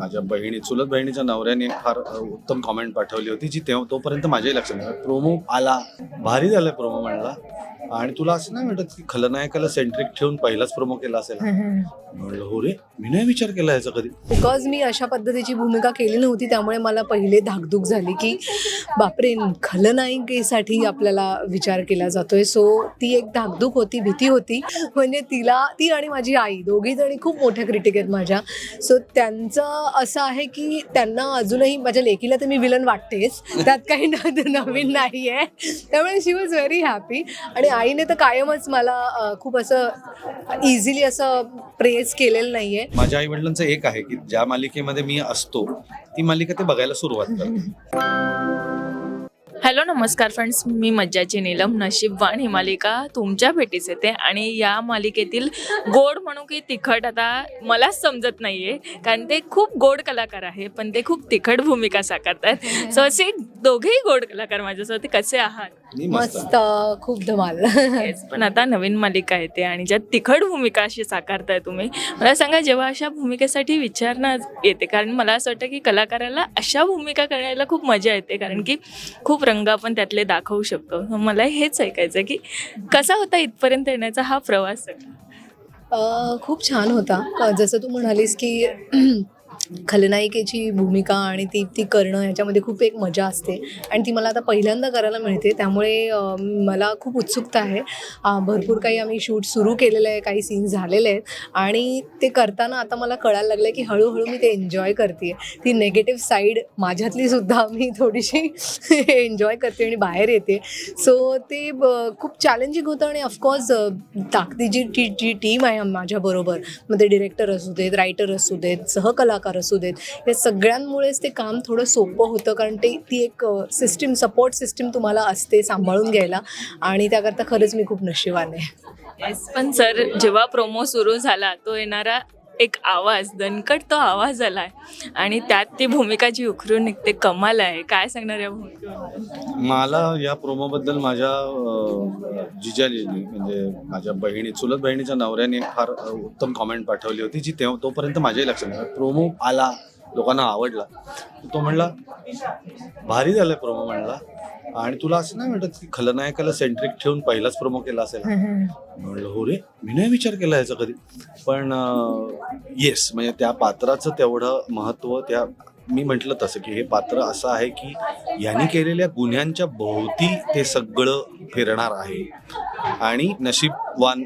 माझ्या बहिणी चुलत बहिणीच्या नवऱ्याने फार उत्तम कॉमेंट पाठवली होती जी तेव्हा तोपर्यंत माझ्याही लक्षात नाही. प्रोमो आला. भारी झालाय प्रोमो म्हणला आणि तुला असं नाही वाटत की खलनायकाला सेंट्रिक ठेवून पहिलाच प्रोमो केला असेल? म्हणलं हो रे मी नाही विचार केला याचा कधी. बिकॉज मी अशा पद्धतीची भूमिका केली नव्हती त्यामुळे मला पहिले धाकधूक झाली की बापरे खलनायिकेसाठी आपल्याला विचार केला जातोय. सो ती एक धाकधूक होती भीती होती. म्हणजे तिला ती आणि माझी आई दोघी जणी खूप मोठ्या क्रिटिक आहेत माझ्या. सो त्यांचं असं आहे की त्यांना अजूनही माझ्या लेकीला तर मी विलन वाटतेच. त्यात काही नवीन नाही आहे त्यामुळे शी वॉज व्हेरी हॅपी आणि आईने तर कायमच मला खूप असं इझिली असं प्रेज केलेलं नाही आहे माझ्या आई वडिलांचं एक आहे की ज्या मालिकेमध्ये मी असतो ती मालिका ते बघायला सुरुवात करतात. हॅलो नमस्कार फ्रेंड्स. मी मज्जाची नीलम नशीबवान ही मालिका तुमच्या भेटीस येते आणि या मालिकेतील गोड म्हणू की तिखट आता मलाच समजत नाहीये कारण ते खूप गोड कलाकार आहे पण ते खूप तिखट भूमिका साकारतात. सो असे दोघेही गोड कलाकार माझ्यासोबत ते कसे आहात? मी मस्त मस्त खूप धमाल. Yes, पण आता नवीन मालिका येते आणि ज्यात तिखट भूमिका अशी साकारताय तुम्ही. मला सांगा जेव्हा अशा भूमिकेसाठी विचारणा येते कारण मला असं वाटतं की कलाकाराला अशा भूमिका करायला खूप मजा येते कारण की खूप रंग आपण त्यातले दाखवू शकतो. मला हेच ऐकायचं की कसा होता इथपर्यंत येण्याचा हा प्रवास? अ, खूप छान होता. अ, जसं तू म्हणालीस की खलनायिकेची भूमिका आणि ती ती करणं ह्याच्यामध्ये खूप एक मजा असते. आणि ती मला आता पहिल्यांदा करायला मिळते. त्यामुळे मला खूप उत्सुकता आहे. भरपूर काही आम्ही शूट सुरू केलेलं आहे. काही सीन झालेले आहेत. आणि ते करताना आता मला कळायला लागलं आहे की हळूहळू मी ते एन्जॉय करते ती नेगेटिव्ह साईड माझ्यातली सुद्धा मी थोडीशी एन्जॉय करते आणि बाहेर येते. सो ते ब- खूप चॅलेंजिंग होतं आणि ऑफकोर्स ताकदीची जी जी टीम आहे माझ्याबरोबर. मग ते डिरेक्टर असू देत रायटर असू देत सहकलाकार असू देत. या सगळ्यांमुळेच ते काम थोडं सोपं होतं कारण ते ती एक सिस्टीम सपोर्ट सिस्टीम तुम्हाला असते सांभाळून घ्यायला. आणि त्याकरता खरंच मी खूप नशिबान आहे. पण सर जेव्हा प्रोमो सुरू झाला तो येणारा एक आवाज दणकट तो आवाज आलाय आणि त्यात ती भूमिका जी उखरून निघते कमाल आहे. काय सांगणार या भूमिकेबद्दल? मला या प्रोमोबद्दल माझ्या अ, जिजाजीनी म्हणजे माझ्या बहिणी चुलत बहिणीच्या नवऱ्याने फार अ, उत्तम कॉमेंट पाठवली होती जी तेव्हा तोपर्यंत माझ्याही लक्षात नाही. प्रोमो आला लोकांना आवडला. तो म्हणला भारी झालाय प्रोमो म्हणला. आणि तुला असं नाही वाटत की खलनायकाला सेंट्रिक ठेवून पहिलाच प्रोमो केला असेल? म्हणलं हो रे मी नाही विचार केला याचा कधी. पण येस म्हणजे त्या पात्राचं तेवढं महत्त्व त्या मी म्हटलं तसं की हे पात्र असं आहे की यांनी केलेल्या गुन्ह्यांच्या भोवती ते सगळं फिरणार आहे. आणि नशीबवान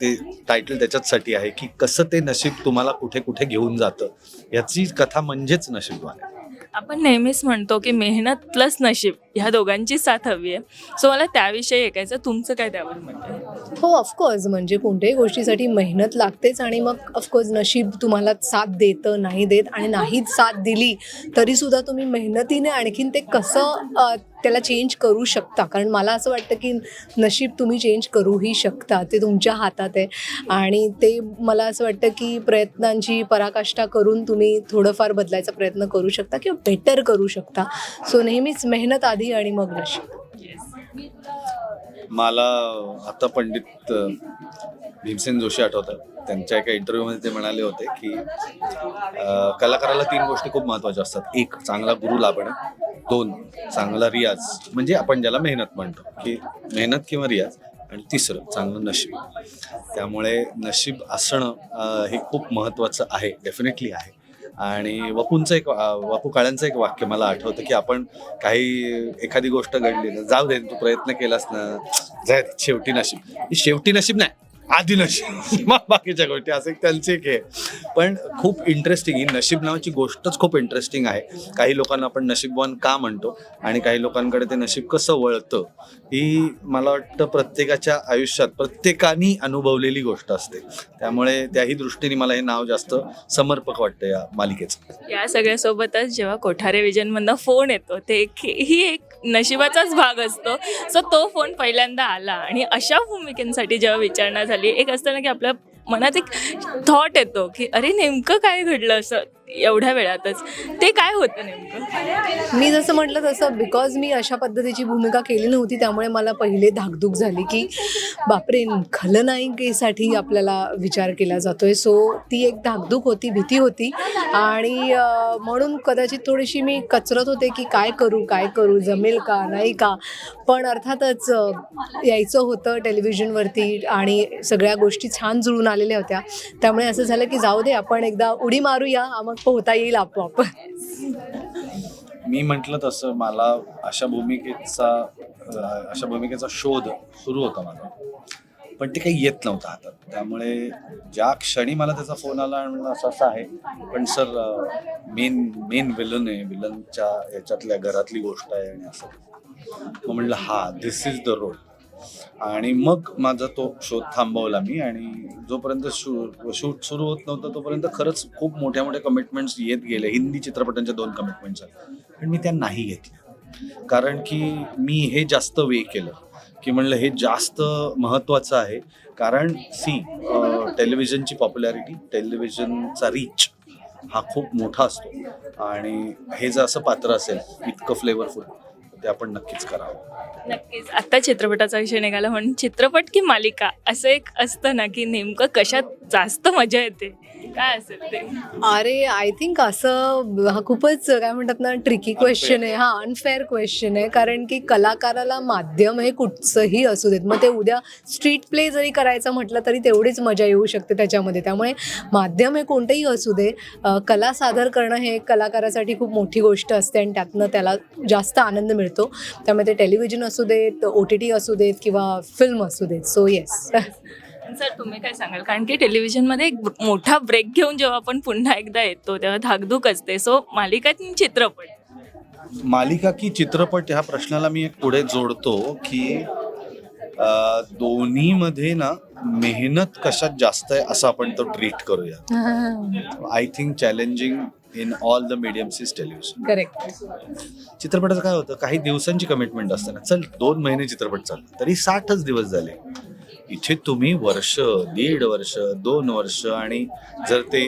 ते टायटल त्याच्याचसाठी आहे की कसं ते नशीब तुम्हाला कुठे कुठे घेऊन जातं. याची कथा म्हणजेच नशीबवान आहे. आपण नेहमीच म्हणतो की मेहनत प्लस नशीब ह्या दोघांची साथ हवी आहे. सो मला त्याविषयी ऐकायचं. तुमचं काय त्यावर म्हणतं हो ऑफकोर्स म्हणजे कोणत्याही गोष्टीसाठी मेहनत लागतेच आणि मग ऑफकोर्स नशीब तुम्हाला साथ देतं नाही देत आणि नाहीच साथ दिली तरीसुद्धा तुम्ही मेहनतीने आणखीन ते कसं त्याला चेंज करू शकता. कारण मला असं वाटतं की नशीब तुम्ही चेंज करूही शकता. ते तुमच्या हातात आहे. आणि ते मला असं वाटतं की प्रयत्नांची पराकाष्ठा करून तुम्ही थोडंफार बदलायचा प्रयत्न करू शकता किंवा बेटर करू शकता. सो नेहमीच मेहनत आधी आणि मग नशीब. मला आता पंडित भीमसेन जोशी आठवतात. त्यांच्या एका इंटरव्ह्यूमध्ये ते म्हणाले होते की कलाकाराला तीन गोष्टी खूप महत्त्वाच्या असतात. एक चांगला गुरु लाभणं. दोन चांगला रियाज. म्हणजे आपण ज्याला मेहनत म्हणतो की मेहनत किंवा रियाज. आणि तिसरं चांगलं नशीब. त्यामुळे नशीब असणं हे खूप महत्त्वाचं आहे. डेफिनेटली आहे. आणि वपूंचं एक वपू काळ्यांचं एक वाक्य मला आठवतं की आपण काही एखादी गोष्ट घडली ना जाऊ दे तू प्रयत्न केलास ना जाय शेवटी नशीब. ही शेवटी नशीब नाही. आधी नशीब मग बाकीच्या गोष्टी असं एक त्यांचे एक हे. पण खूप इंटरेस्टिंग ही नशीब नावाची गोष्टच खूप इंटरेस्टिंग आहे. काही लोकांना आपण नशीबवान का म्हणतो? आणि काही लोकांकडे ते नशीब कसं वळतं? ही मला वाटतं प्रत्येकाच्या आयुष्यात प्रत्येकाने अनुभवलेली गोष्ट असते. त्यामुळे त्याही दृष्टीने मला हे नाव जास्त समर्पक वाटतं या मालिकेचं. या सगळ्यासोबतच जेव्हा कोठारे विजनमधनं फोन येतो ते एक ही एक नशिबाचाच भाग असतो. सो तो फोन पहिल्यांदा आला आणि अशा भूमिकेसाठी जेव्हा विचारणा झाली एक असतं ना की आपल्या मनात एक थॉट येतो की अरे नेमकं काय घडलं असं? एवढ्या वेळातच. ते काय होतं नेमकं? मी जसं म्हटलं तसं बिकॉज मी अशा पद्धतीची भूमिका केली नव्हती त्यामुळे मला पहिले धाकधूक झाली की बापरे खलनायिकेसाठी आपल्याला विचार केला जातोय. सो ती एक धाकधूक होती भीती होती. आणि म्हणून कदाचित थोडीशी मी कचरत होते की काय करू काय करू जमेल का नाही का? पण अर्थातच यायचं होतं टेलिव्हिजनवरती आणि सगळ्या गोष्टी छान जुळून आलेल्या होत्या. त्यामुळे असं झालं की जाऊ दे आपण एकदा उडी मारूया. मग पोहता येईल आपोआप मी म्हटलं तसं मला अशा भूमिकेचा अशा भूमिकेचा शोध सुरू होता माझा. पण ते काही येत नव्हतं हातात. त्यामुळे ज्या क्षणी मला त्याचा फोन आला आणि असं असं आहे पण सर मेन मेन विलन आहे. विलनच्या याच्यातल्या घरातली गोष्ट आहे आणि असं. मग म्हणलं हा दिस इज द रोल आणि मग माझा तो शोध थांबवला मी आणि जोपर्यंत शू शूट सुरू होत नव्हतं तोपर्यंत खरंच खूप मोठ्या मोठ्या कमिटमेंट्स येत गेले. हिंदी चित्रपटांच्या दोन कमिटमेंट्स पण मी त्या नाही घेतल्या. कारण की मी हे जास्त वे केलं. की म्हणलं हे जास्त महत्त्वाचं आहे. कारण सी टेलिव्हिजनची पॉप्युलॅरिटी टेलिव्हिजनचा रीच हा खूप मोठा असतो. आणि हे जर असं पात्र असेल इतकं फ्लेवरफुल ते आपण नक्कीच करावं. नक्कीच. आता चित्रपटाचा विषय निघाला म्हणून चित्रपट की मालिका असं एक असतं ना की नेमकं कशात जास्त मजा येते? काय असेल ते? अरे आय थिंक असं हा खूपच काय म्हणतात ना ट्रिकी क्वेश्चन आहे. हा अनफेअर क्वेश्चन आहे. कारण की कलाकाराला माध्यम हे कुठचंही असू देत. मग ते उद्या स्ट्रीट प्ले जरी करायचं म्हटलं तरी तेवढीच मजा येऊ शकते त्याच्यामध्ये. त्यामुळे माध्यम हे कोणतेही असू दे कला सादर करणं हे कलाकारासाठी खूप मोठी गोष्ट असते आणि त्यातनं त्याला जास्त आनंद मिळतो. त्यामुळे ते टेलिव्हिजन असू देत ओ टी टी असू देत किंवा फिल्म असू देत. सो येस सर तुम्ही काय सांगाल? कारण की टेलिव्हिजनमध्ये एक मोठा ब्रेक घेऊन जेव्हा आपण पुन्हा एकदा येतो तेव्हा धाकधूक असते. सो मालिका की चित्रपट? मालिका की चित्रपट ह्या प्रश्नाला मी एक पुढे जोडतो की दोन्हीमध्ये ना मेहनत कशात जास्त आहे असं आपण तो ट्रीट करूया. I think challenging in all the mediums is television correct चित्रपटाचं काय होतं काही दिवसांची कमिटमेंट असते ना. चल दोन महिने चित्रपट चालला तरी साठच दिवस झाले. इथे तुम्ही वर्ष दीड वर्ष दोन वर्ष आणि जर ते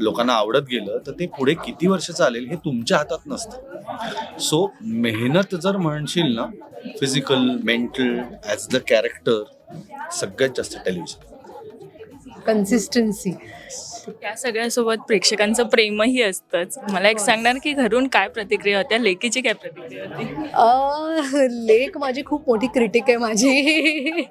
लोकांना आवडत गेलं तर ते पुढे किती वर्ष चालेल हे तुमच्या हातात नसतं. सो मेहनत जर म्हणशील ना physical mental as the character सगळ्यात जास्त टेलिव्हिजन कन्सिस्टन्सी त्या सगळ्यासोबत प्रेक्षकांचं प्रेमही असतंच. मला एक सांगणार की घरून काय प्रतिक्रिया होत्या? लेकीची काय प्रतिक्रिया होती? अ, लेक माझी खूप मोठी क्रिटिक आहे माझी.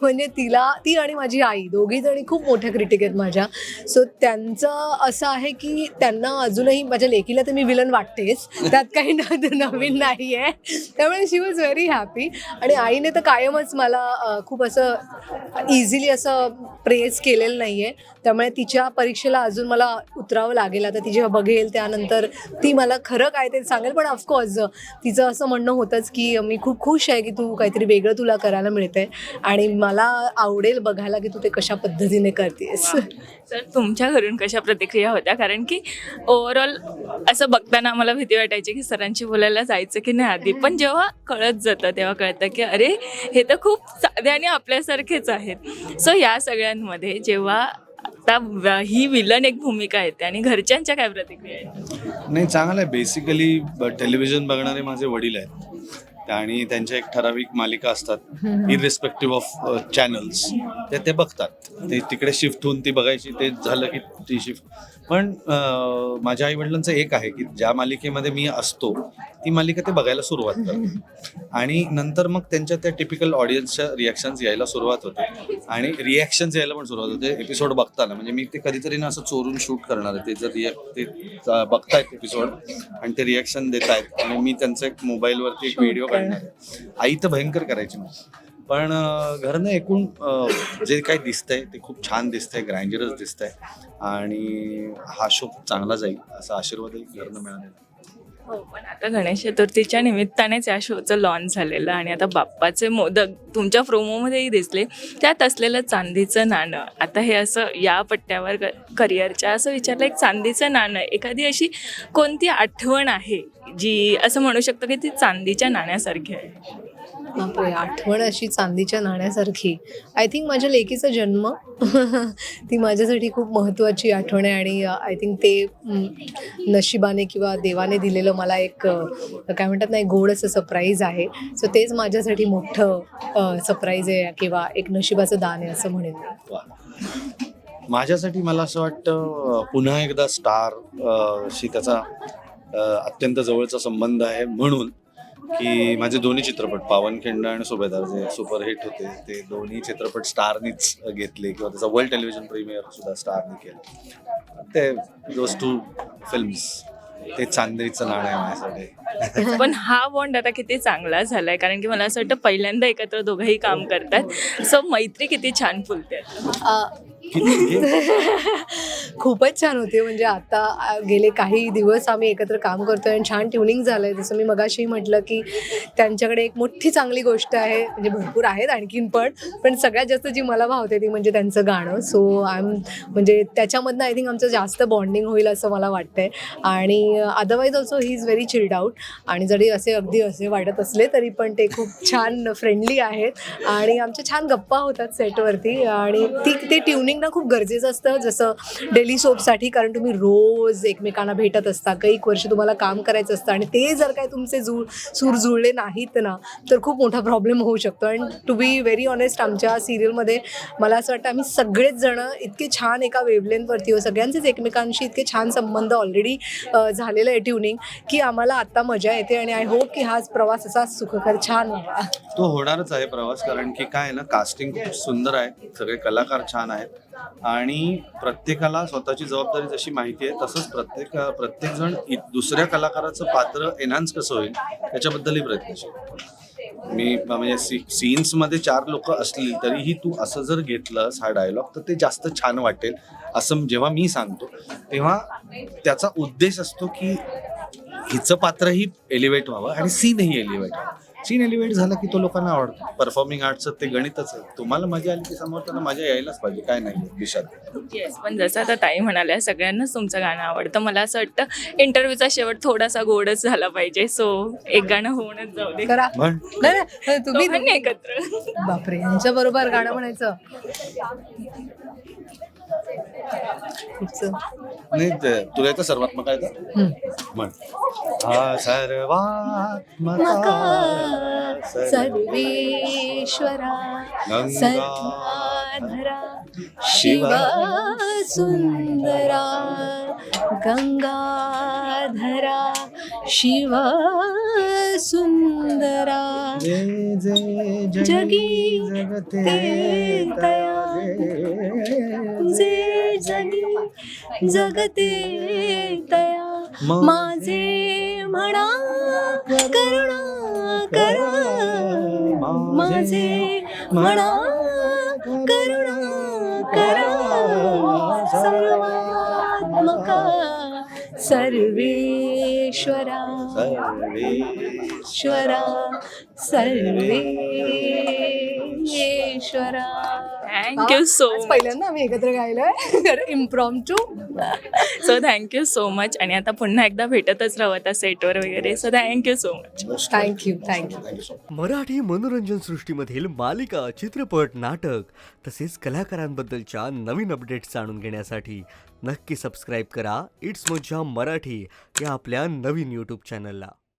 म्हणजे तिला ती आणि माझी आई दोघी जणी खूप मोठ्या क्रिटिक आहेत माझ्या. सो त्यांचं असं आहे की त्यांना अजूनही माझ्या लेकीला तर मी विलन वाटतेच. त्यात काही न- नवीन नाही आहे त्यामुळे शी वॉज व्हेरी हॅपी आणि आईने तर कायमच मला अ, खूप असं इझिली असं प्रेस केलेलं नाही आहे त्यामुळे तिच्या परीक्षेला अजून मला उतरावं लागेल. आता ती जेव्हा बघेल त्यानंतर ती मला खरं काय ते सांगेल. पण ऑफकोर्स तिचं असं म्हणणं होतंच की मी खूप खुश आहे की तू काहीतरी वेगळं तुला करायला मिळतंय आणि मला आवडेल बघायला की तू ते कशा पद्धतीने करतेस. सर तुमच्या घरून कशा प्रतिक्रिया होत्या? कारण की ओव्हरऑल असं बघताना आम्हाला भीती वाटायची की सरांशी बोलायला जायचं की नाही आधी. पण जेव्हा कळत जातं तेव्हा कळतं की अरे हे तर खूप साधे आणि आपल्यासारखेच आहेत. सो या सगळ्यांमध्ये जेव्हा आता ही विलन एक भूमिका येते आणि घरच्यांच्या काय प्रतिक्रिया आहेत? नाही चांगलं आहे. बेसिकली टेलिव्हिजन बघणारे माझे वडील आहेत. आणि त्यांच्या एक ठराविक मालिका असतात. इरिस्पेक्टिव्ह ऑफ चॅनल्स ते ते बघतात. ते तिकडे शिफ्ट होऊन ती बघायची. ते झालं की ती शिफ्ट पण माझ्या आईवडिलांचं एक आहे की ज्या मालिकेमध्ये मी असतो ती मालिका ते बघायला सुरुवात करतात. आणि नंतर मग त्यांच्या त्या टिपिकल ऑडियन्सच्या रिॲक्शन्स यायला सुरुवात होते. आणि रिॲक्शन्स यायला पण सुरुवात होते. एपिसोड बघताना. म्हणजे मी ते कधीतरी ना असं चोरून शूट करणार आहे. ते जर रिॲक्ट ते बघतायत एपिसोड आणि ते रिॲक्शन देत आहेत आणि मी त्यांचं एक मोबाईलवरती एक व्हिडिओ काढणार आई तर भयंकर करायची मग पण घरनं एकूण जे काही दिसतंय ते खूप छान दिसतंय ग्रँजरस दिसतंय आणि हा शो खूप चांगला जाईल असा आशीर्वादही घरनं मिळालेला हो पण आता गणेश चतुर्थीच्या निमित्तानेच या शोचं लॉन्च झालेलं आणि आता बाप्पाचे मोदक तुमच्या प्रोमोमध्येही दिसले. त्यात असलेलं चांदीचं नाणं आता हे असं या पट्ट्यावर करिअरच्या असं विचारलं एक चांदीचं नाणं एखादी अशी कोणती आठवण आहे जी असं म्हणू शकतो की ती चांदीच्या नाण्यासारखी आहे? बापरे आठवण अशी चांदीच्या नाण्यासारखी. आय थिंक माझ्या लेकीचा जन्म. ती माझ्यासाठी खूप महत्त्वाची आठवण आहे आणि uh, आय थिंक ते mm, नशिबाने किंवा देवाने दिलेलं मला एक uh, काय म्हणतात ना एक गोड असं सरप्राईज आहे. सो तेच माझ्यासाठी मोठं uh, सरप्राईज आहे किंवा एक नशिबाचं दान आहे असं म्हणेन माझ्यासाठी मला असं वाटतं पुन्हा एकदा स्टार शी त्याचा अत्यंत जवळचा संबंध आहे म्हणून. की माझे दोन्ही चित्रपट पावनखिंड आणि सुभेदार जे सुपरहिट होते ते दोन्ही चित्रपट स्टारनीच घेतले किंवा त्याचा वर्ल्ड टेलिव्हिजन प्रीमियर सुद्धा स्टारने केलं. ते दोज टू फिल्म्स ते चांदीचं नाणं आहे माझ्यासाठी. पण हा बॉन्ड आता किती चांगला झालाय कारण की मला असं वाटतं पहिल्यांदा एकत्र दोघंही काम करतात. सो मैत्री किती छान फुलते. म्हणजे? खूपच छान होते. म्हणजे आता गेले काही दिवस आम्ही एकत्र काम करतोय आणि छान ट्युनिंग झालंय. जसं मी मगाशी म्हटलं की त्यांच्याकडे एक मोठी चांगली गोष्ट आहे. म्हणजे भरपूर आहेत आणखीन पण पण सगळ्यात जास्त जी मला भावते ती म्हणजे त्यांचं गाणं. सो आय एम म्हणजे त्याच्यामधनं आय थिंक आमचं जास्त बॉन्डिंग होईल असं मला वाटतंय. आणि otherwise also he is very chilled out आणि जरी असे अगदी असे वाटत असले तरी पण ते खूप छान फ्रेंडली आहेत. आणि आमच्या छान गप्पा होतात सेटवरती आणि ती ते ट्युनिंग ना खूप गरजेचं असतं. जसं डेली सोपसाठी कारण तुम्ही रोज एकमेकांना भेटत असता कैक वर्ष तुम्हाला काम करायचं असतं आणि ते जर काय तुमचे जुळ सूर जुळले नाहीत ना तर खूप मोठा प्रॉब्लेम होऊ शकतो. And to be very honest आमच्या सिरियलमध्ये मला असं वाटतं आम्ही सगळेच जण इतके छान एका वेवलेनवरती हो सगळ्यांचेच एकमेकांशी इतके छान संबंध ऑलरेडी झालेलं आहे ट्युनिंग की आम्हाला आत्ता मजा येते आणि आय होप की हाच प्रवास असा सुखकर छान व्हावा. तो होणारच आहे प्रवास कारण की काय ना कास्टिंग खूप सुंदर आहे. सगळे कलाकार छान आहेत. आणि प्रत्येकाला स्वतःची जबाबदारी जशी माहिती आहे तसंच प्रत्येक प्रत्येकजण दुसऱ्या कलाकाराचं पात्र एनहान्स कसं होईल त्याच्याबद्दलही प्रयत्नशील मी म्हणजे सी सीन्समध्ये चार लोक असली तरीही तू असं जर घेतलंस हा डायलॉग तर ते जास्त छान वाटेल असं जेव्हा मी सांगतो तेव्हा त्याचा उद्देश असतो की हिचं पात्रही एलिव्हेट व्हावं आणि सीनही एलिव्हेट व्हावं. सीन एलिव्हेट झालं की तो लोकांना आवडतो? परफॉर्मिंग आर्टचं ते गणितच आहे. तुम्हाला मजा आली की समोर त्यांना मजा यायलाच पाहिजे. काय नाही विषयात येस पण जसं आता ताई म्हणाल्या सगळ्यांनाच तुमचं गाणं आवडतं. मला असं वाटतं इंटरव्ह्यूचा शेवट थोडासा गोडच झाला पाहिजे. सो एक गाणं होऊनच जाऊ दे. करा. म्हण. नाही नाही, तुम्ही दोघांनी एकत्र. बापरे यांच्या बरोबर गाणं म्हणायचं. नाही ते- तुला येतं सर्वात्मक आहे का. म्हण. हा सर्वात्मका मका सर्व- सर्वेश्वरा सर्वाधरा शिवा सुंदरा गंगाधरा शिवा सुंदरा जगी जगी जगते दया जे जगी जगते तया। माझे म्हणा करुणा करा माझे म्हणा करुणा। सर्वेश्वरा। सर्वे ईश्वरा सर्वेश्वरा। थँक्यू सो आज पहिल्यांदा आम्ही एकत्र गायलोय. Impromptu so thank you so much आणि आता पुन्हा एकदा भेटतच राहू आता सेटवर वगैरे. So thank you so much thank you thank you Marathi मनोरंजन सृष्टीमधील मालिका चित्रपट नाटक तसेच कलाकारांबद्दलच्या नवीन अपडेट्स जाणून घेण्यासाठी नक्की सबस्क्राईब करा. इट्स मज्जा मराठी या आपल्या नवीन यूट्यूब चॅनलला